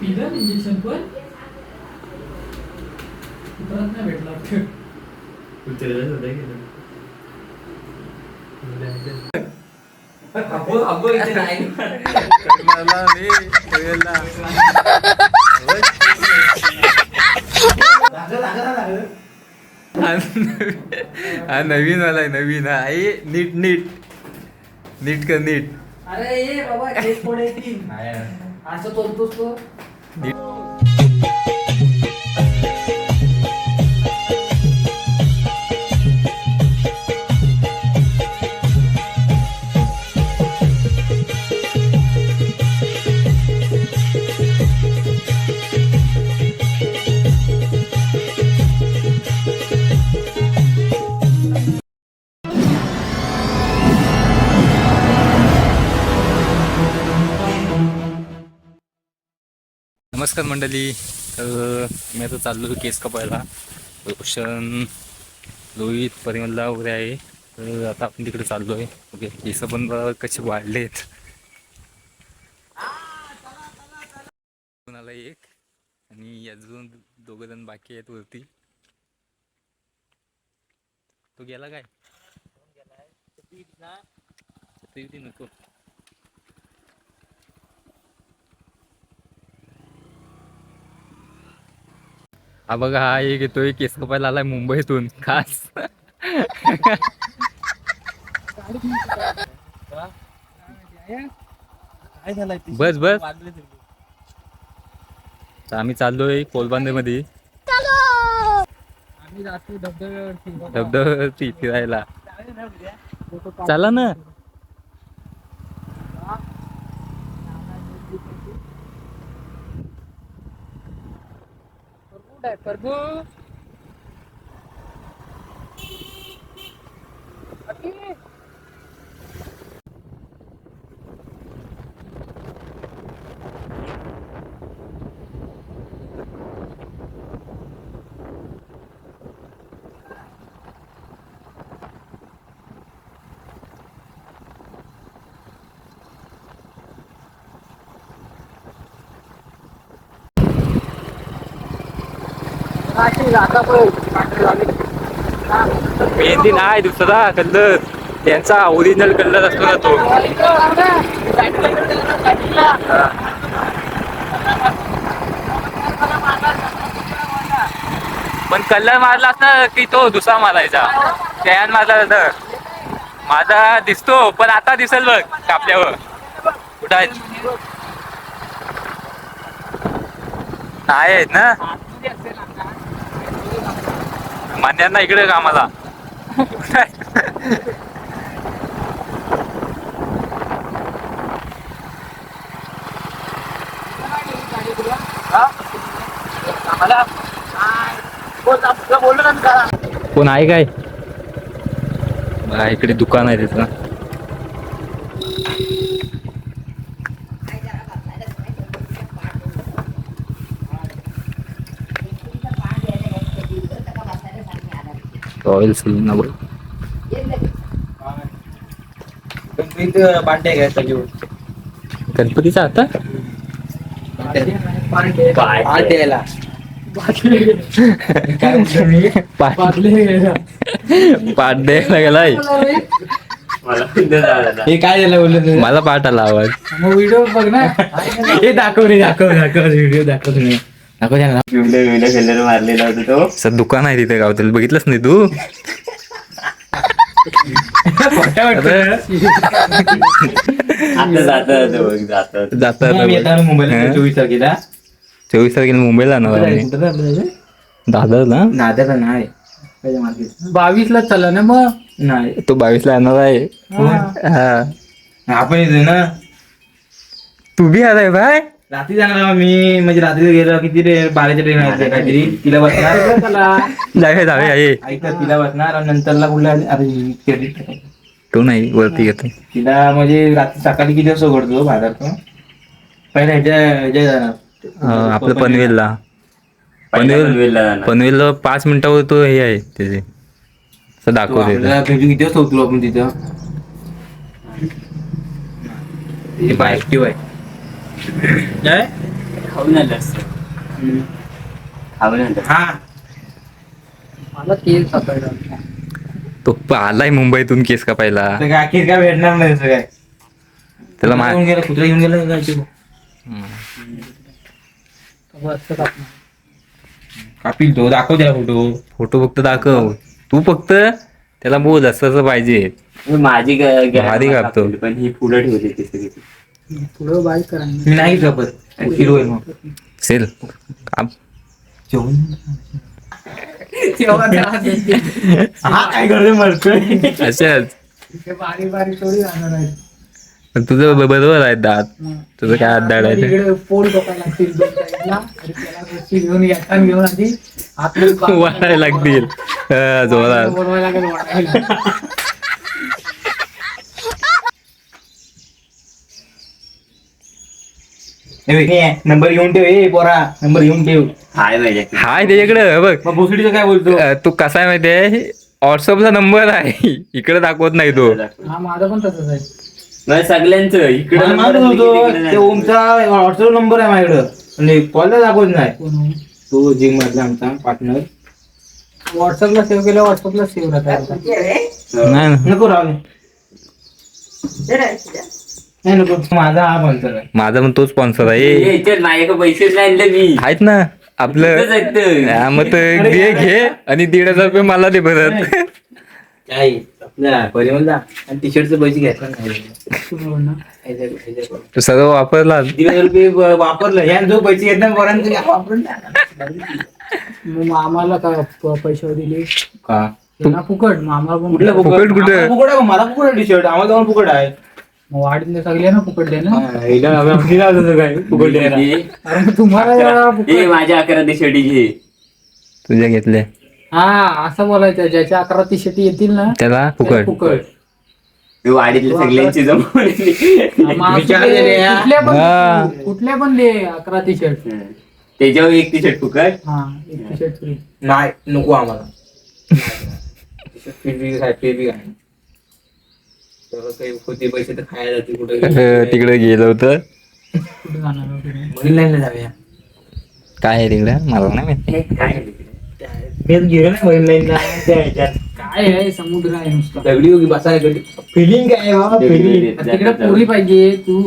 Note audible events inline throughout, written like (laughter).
पिलं इंजेक्शन पण परत नाही भेटला वाटतं. अबो अबो इथे नाही. हा नवीन आलाय नवीन. हा आई नीट नीट. नीट कर नीट. अरे ये बाबा एक कोण येतील असं तोलतोस तो नमस्कार मंडळी तर मी आता चाललो केस कपायला. रोशन लोहित परिमलला वगैरे आहे. तर आता आपण तिकडे चाललो आहे. ओके केस पण बघा कसे वाढलेत. आला एक आणि अजून दोघं जण बाकी आहेत वरती. तो गेला काय? नको. हा बघा हा एक येतोय केस कपायला आलाय मुंबईतून. खास. बस बस. तर आम्ही चाललोय कोलबांदे मध्ये धबधब्यावरती. फिरायला. चला ना. હે પ્રભુ અકી मेहंदी नाही दुसरा कलर त्यांचा ओरिजिनल कलर असतो ना तो. पण कलर मारला असता की तो दुसरा मारायचा. त्यान मारला तर माझा दिसतो पण आता दिसेल बघ कापल्यावर. कुठं आहेत? नाही आहेत ना? मान्यांना इकडे कामाला कोण आहे काय? इकडे दुकान आहे त्याचं रॉयल सिनेमा बघ पांडे घ्यायचा घेऊन गणपतीचा आता? पांड्याला द्यायला गेलाय हे काय झालं बोललं मला पाठ आला आवाज. मग व्हिडिओ बघ ना. हे दाखव रे दाखव दाखव व्हिडिओ दाखव तुम्ही. पिवले पिवले कलर मारलेला होता तो. सर दुकान आहे तिथे गावतील. बघितलंच नाही तू? आता जात बघ मुंबईला? चोवीस तारखेला. चोवीस तारखेला मुंबईला जाणार आम्ही दादा ना नाद्याला नाही. पहिल्या मार्केट. बावीस ला चला ना मग. नाही. तो बावीस ला येणार आहे. हा. आपण येतो ना? तू बी आलाय बाय. रात्री जाणार मी म्हणजे रात्री गेलो किती रे बाराच्या ट्रेन आहे काहीतरी. तिला बसणार. जाऊया ये ऐकत तिला बसणार आणि नंतरला कुठला अरे. तो नाही वरती घेतो तिला म्हणजे रात्री सकाळी किती वाजता उघडतो बाजार तो? पहिला ह्याच्या ह्याच्या जाणार आपलं पनवेलला. पनवेल पनवेलला. पनवेलला पाच मिनिटावर तो हे आहे त्याचे. असं दाखवते किती वाजता उतरू आपण तिथं? बाय आहे. असतं. खाऊन हा. मला केस तो आलाय मुंबईतून केस कापायला. काय काय भेटणार नाही तसं काय? त्याला मा येऊन गेला? कुत्रा येऊन गेला? काय ते? असं कापणार. कापील तो. दाखव त्याला फोटो. फोटो फक्त दाखव. तू फक्त त्याला बोल असं असं पाहिजे. माझी ग- ग- भारी कापतो. पण ही फुलं ठेवली ती सगळी पुढं बाईक करा. मी नाही कापत हिरो आहे मग सेल काप जेवण. तेव्हा त्याला देते. हा काय करतोय मरतोय अशाच ते बारीक बारीक थोडी राहणार आहे पण तुझं ब- बरोबर आहे दात. तुझं काय हात दाड आहे ते. इकडे पोल डोकायला लागतील दोन साईडला. आणि त्याला रस्सी घेऊन येताना घेऊन आधी आतमध्ये बांधून (laughs) वाढायला लागतील. हा, जोरात. बनवायला लागेल वाढायला नंबर घेऊन ठेव ए पोरा नंबर घेऊन ठेव. हाय माझ्याकडे हाय त्याच्याकडे बघ. मग भोसडीचं काय बोलतो? अं, तू कसा आहे माहितीये व्हॉट्सअपचा नंबर आहे. (laughs) इकडे दाखवत नाही तो. हा माझा पण तसंच आहे. सगळ्यांचं. इकडे मला माहीत होतं. ते ओमचा व्हॉट्सअप नंबर आहे माझ्याकडं. आणि कॉलला दाखवत नाही. तो जिम मधला आमचा पार्टनर व्हॉट्सअपला सेव्ह केलं व्हॉट्सअपला सेव्ह राहतात नाही ना. नको राहू नाही नको माझा हा आहे. माझा पण तो स्पॉन्सर आहे. माझ्याकडे पैसेच नाही आणले मी. आहेत ना आपलं. हा, मग ते दे घे आणि दीड हजार रुपये मला दे परत. काय आपल्या परिमलला आणि टी शर्टचे पैसे नाही तू सर्व वापरला. दीड हजार रुपये वापरलं. ह्या जो पैसे घेत नाही पोरांचं वापरून. मग आम्हाला का प- पैसे दिले? का? त्यांना फुकट मग आम्हाला पण कुठलं फुकट. कुठं? फुकट आहे का? मला फुकट टी शर्ट आम्हाला जाऊन फुकट आहे वाढीतले सगळे ना फुकट दे ना काय फुकट द्यायला. हे अरे मग तुम्हाला जरा हे फुकट माझ्या अकरा ते शेडी घे. तुझ्या घेतले. हा असं बोलायचं ज्याच्या अकरा ती शेती येतील ना त्याला फुकट. फुकट. हे वाडीतल्या सगळ्यांची जमवली. मग असं विचार दे, दे रे. कुठल्या हा. पण कुठल्या पण दे अकरा टी शर्ट त्याच्यावर एक टी शर्ट फुकट? हा एक टी शर्ट फ्री. नाही नको आम्हाला (laughs) फी काय फी बी काय तेव्हा काही होते पैसे तर खायला जाते कुठे. अं, (laughs) तिकडे गेलं होतं. कुठे जाणार जाऊया. काय आहे तिकडे? मला नाही माहिती. काय मीच गेलो ना महिलांना त्या ह्याच्यात. काय आहे? समुद्र आहे नुसता. दगडी होगी फिलिंग काय आहे बाबा? फिलिंग तिकडे पोरी पाहिजे. तू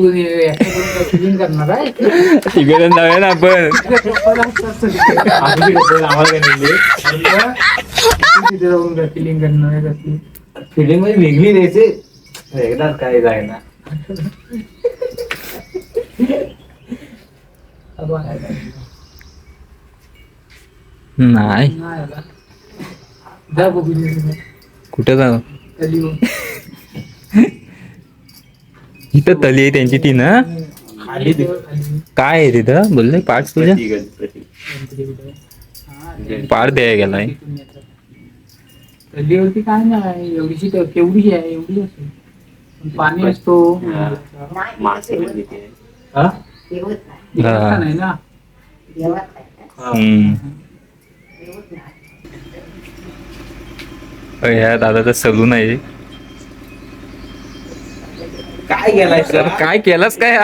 फिलिंग करणार आहे? तिकडे जाऊया ना आपण. फिलिंग करणार आहे फिलिंगमध्ये वेगळी द्यायचे वेगळाच काय जायना. नाही. जा बघू. कुठे जाऊ हो. इथं तली आहे त्यांची ती ना खाली. काय आहे तिथं बोलले पाठ तुझ्या? हा, पाठ द्यायला गेलाय. गल्लीवरती काय नाही एवढीशी केवढी आहे एवढी असेल पण असतो. हा? आहे ना? ह्या दादाचा सलून आहे काय गेलाय सर? काय केलास काय?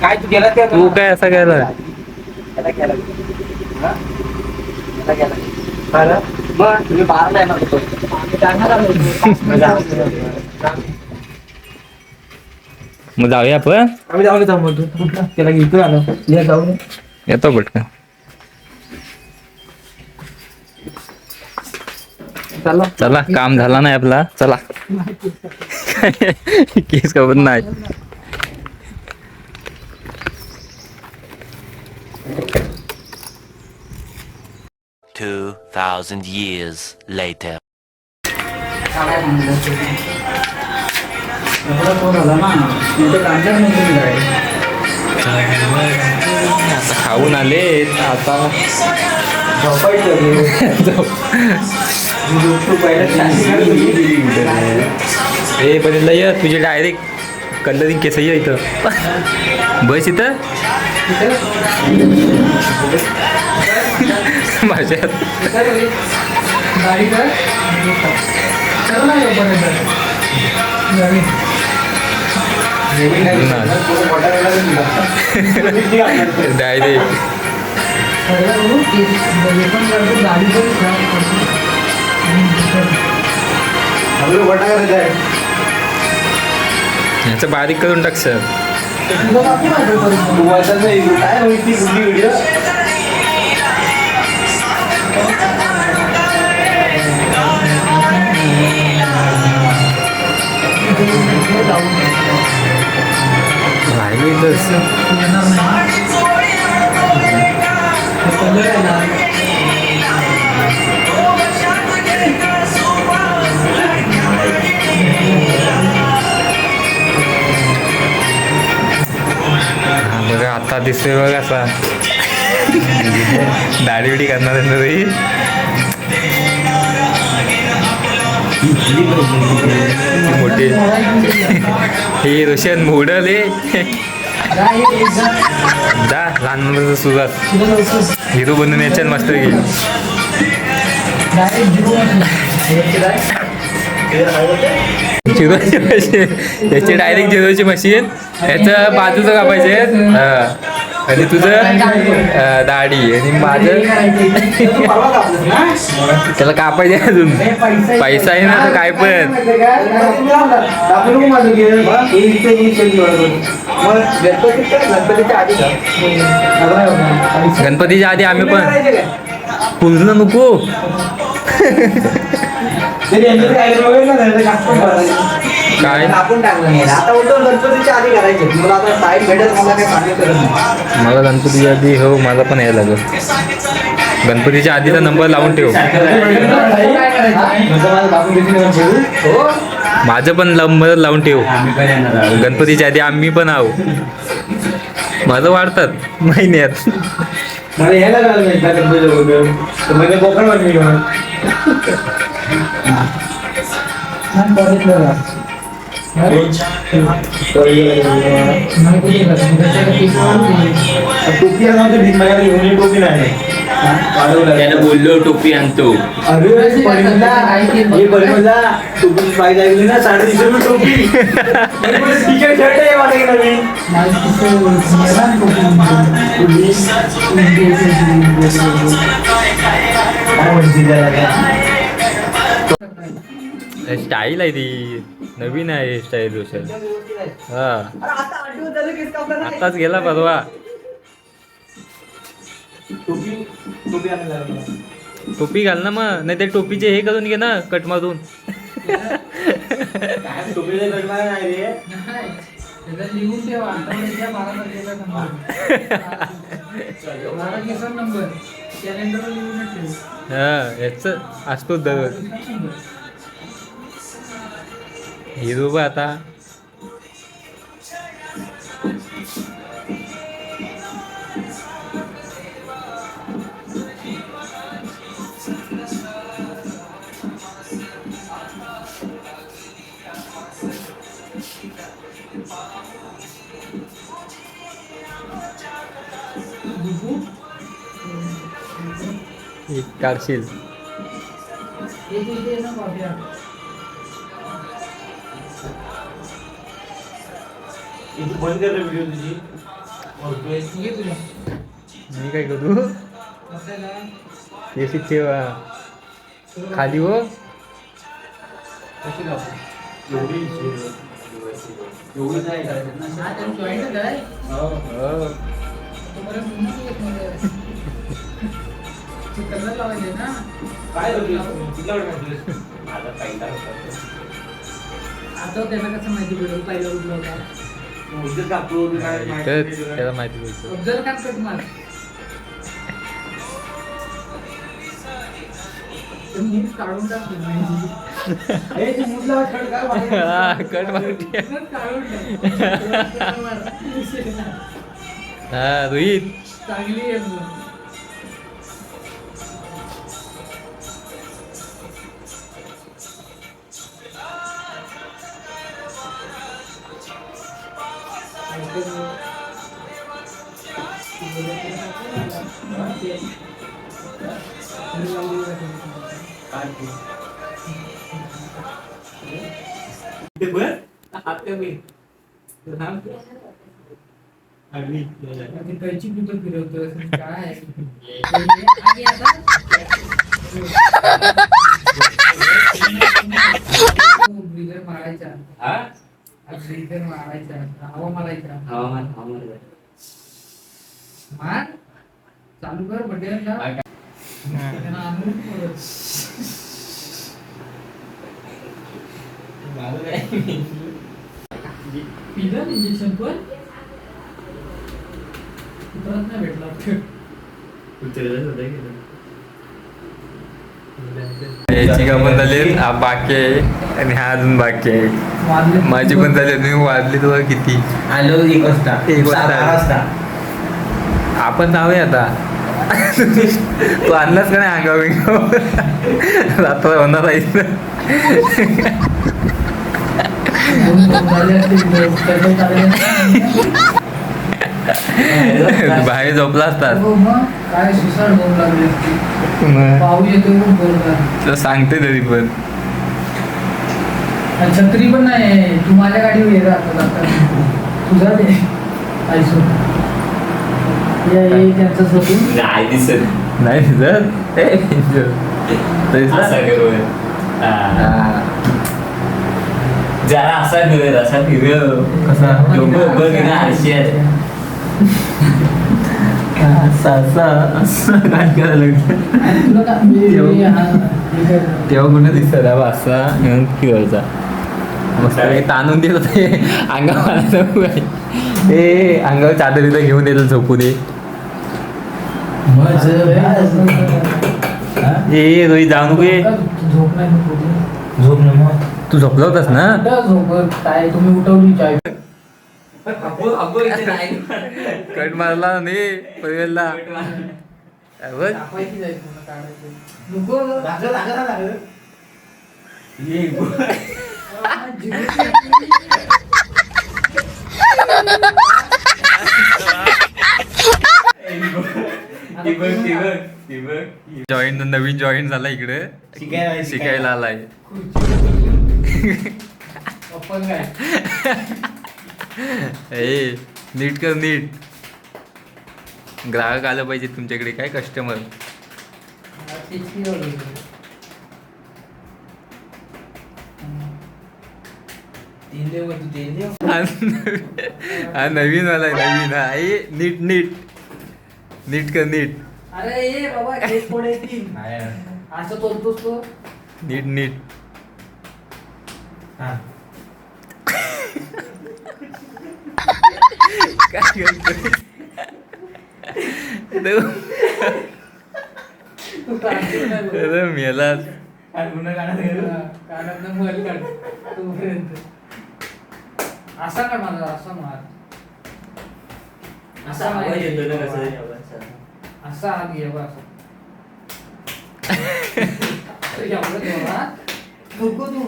काय तू गेला त्या तू काय असा केला मग तुम्ही बाहेरला येणार होतो. आम्ही जाणार आहोत. मग जाऊया आपण? आम्ही जाऊन येतो मग. कुठला त्याला घेतो आलो. या जाऊन. ये. येतो पटकन चला. चला काम झाला नाही आपला. चला. (laughs) (laughs) केस कपत नाही. Thousand years later. खाऊन आले आता बरेला ये तुझे डायरेक्ट कलरिंग केस ये इथं. बस इथं? माझ्या डायरेक्ट गाडी पण खराब करतो. याचं बारीक करून टाक सर दिसतोय बघ असा दाढी बिडी करणार आहे ना मोठे. हे रोशन मोडल हे जा, लहान मुलाचं सुरुवात. हिरो बनून याच्यात मस्त घे झिरोची मशीन. याची डायरेक्ट झिरोची मशीन. याचं बाजूचं कापायचे हा. आणि तुझं? दाढी आणि माझं? त्याला कापायचे अजून. पैसा आहे. ना काय पण. गणपतीच्या आधी गणपतीच्या आधी आम्ही पण पुजलं नको. (laughs) काय? आपण टाकलं नाही. आता गणपतीच्या आधी करायचे. मला आता टाईम भेटत मला काही नाही. मला गणपतीच्या आधी हो मला पण यायला लागेल. गणपतीच्या आधीचा नंबर लावून ठेव. काय करायचं माझं पण नंबर लावून ठेव. गणपतीच्या आधी आम्ही पण आहो. माझं वाढतात. महिन्यात. मला यायला गणपतीच्या कोकण बघितलं टोपी नव्हती भीक माझ्याकडे घेऊन टोपी नाही त्यानं बोललो टोपी आणतो अरे परिमला हे परिमला टोपीची प्राईस ऐकली ना साडेतीनशे रुपये टोपी टी शर्ट आहे नवीन मेला ना कुठे. काय म्हणते त्याला काय? स्टाईल आहे ती. नवीन आहे स्टाईल रोशन हा. आताच गेला परवा. टोपी घाल ना मग. नाही ते टोपीचे हे करून घे ना कट मारून. काय टोपीचं कटणार नाही हे बा आता. एक काढशील. बंद कर व्हिडिओ तुझी? घे तुला मी काय करू। एसी ठेवा खाली हो? कशी लावतो एवढी एवढी नाही हा हो. लावायचे ना। काय होता आता त्याला कसं माहिती पडेल पहिला कुठला होता तुला. त्याला माहिती. हा कट मारून मूठ काढून टाक. मार. (laughs) हा रोहित चांगली आहे मूठ. ते बघ आणि कैची कुठं फिरवतोय काय ब्रीदर मारायचा ब्रीदर मारायचा हवा मारायचा हवामान हवामान मार चालू कर बटेन परत. पिलं इंजेक्शन पण परत नाही भेटला. याची कामं झाली हा बाकी आहे. आणि हा अजून बाकी आहे. माझी पण झाली मी वाजली तुला किती. आलो एक वाजता. एक वाजता. आपण जाऊया आता. तू आणलास का नाही अंगावर रात्र होणार आहे. बाहेर झोपला असतात हो सांगते तरी पण. छत्री पण नाही तू माझ्या गाडीवर आता. तुझा दे आयसो या ये त्यांचं सोडून नाही दिसत. नाही. जरा असा फिरत असा फिरव कसा? डोकं असं. काय करायला? तेव्हा कुठे दिसत? असा. घेऊन फिरायचा मस्त ताणून देत होते. अंगावर ए अंगावर चादर इथं घेऊन देतो झोपू दे. ए रोहित जाऊ नको ये. झोप नाही झोप झोप ना मग तू झोपला होतास ना? झोप काय तुम्ही उठवली चाय कट मारला नाही परिवेलला (laughs) ती बघ ती बघ ती बघ. जॉईन नवीन जॉईन झाला इकडे. शिकायला शिकायला आलाय. (laughs) ए नीट कर नीट. ग्राहक आलं पाहिजे तुमच्याकडे काय कस्टमर हा नवीन आलाय नवीन. हा ए नीट नीट. नीट कर नीट. अरे ये बाबा केस पुढे येतील असं तोलतोस तो. नीट नीट. हा. काय करतोय? देव, तू हा, कानातनं मल काढ. तोपर्यंत. असा असा मार असा कसं? असा हात घे बा असा अरे एवढं जोरात? नको तू